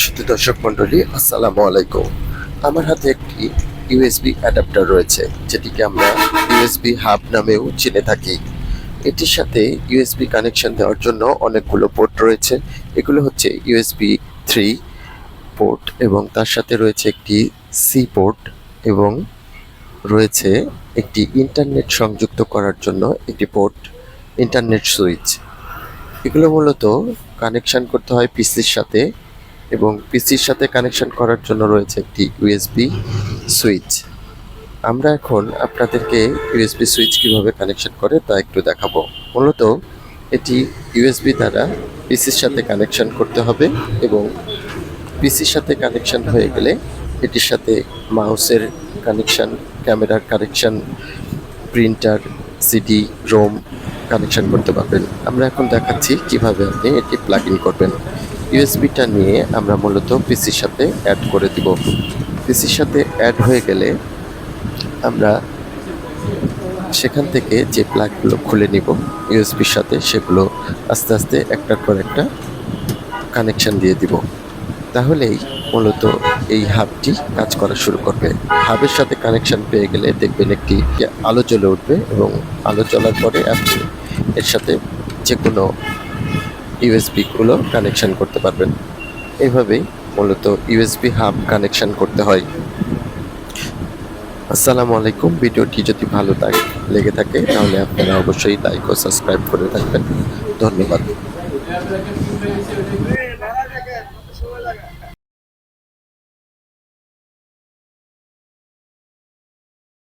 শুধু দর্শক মণ্ডলী, আসসালামু আলাইকুম। আমার হাতে একটি ইউএসবি অ্যাডাপ্টার রয়েছে, যেটিকে আমরা ইউএসবি হাব নামেও চিনে থাকি। এটির সাথে ইউএসবি কানেকশন দেওয়ার জন্য অনেকগুলো পোর্ট রয়েছে। এগুলো হচ্ছে ইউএসবি থ্রি পোর্ট এবং তার সাথে রয়েছে একটি সি পোর্ট এবং রয়েছে একটি ইন্টারনেট সংযুক্ত করার জন্য একটি পোর্ট, ইন্টারনেট সুইচ। এগুলো মূলত কানেকশন করতে হয় পিসির সাথে। এবং পিসির সাথে কানেকশন করার জন্য রয়েছে একটি ইউএসবি সুইচ আমরা এখন আপনাদেরকে ইউএসবি সুইচ কীভাবে কানেকশন করে তা একটু দেখাবো। মূলত এটি ইউএসবি দ্বারা পিসির সাথে কানেকশন করতে হবে এবং পিসির সাথে কানেকশন হয়ে গেলে এটির সাথে মাউসের কানেকশন ক্যামেরার connection printer CD ROM connection করতে পারবেন। আমরা এখন দেখাচ্ছি কীভাবে আপনি এটি প্লাগ ইন করবেন। ইউএসবিটা নিয়ে আমরা মূলত পিসির সাথে অ্যাড করে দিব। পিসির সাথে অ্যাড হয়ে গেলে আমরা সেখান থেকে যে প্লাগগুলো খুলে নিব ইউএসবির সাথে, সেগুলো আস্তে আস্তে একটার পর একটা কানেকশন দিয়ে দিব। তাহলেই মূলত এই হাবটি কাজ করা শুরু করবে। হাবের সাথে কানেকশান পেয়ে গেলে দেখবেন একটি আলো জ্বলে উঠবে এবং আলো জ্বলার পরে আপনি এর সাথে যে কোনো ইউএসবিগুলো কানেকশন করতে পারবেন। এইভাবেই মূলত ইউএসবি হাব কানেকশন করতে হয়। আসসালামু আলাইকুম, ভিডিওটি যদি ভালো লেগে থাকে, তাহলে আপনারা অবশ্যই লাইক ও সাবস্ক্রাইব করে থাকবেন ধন্যবাদ।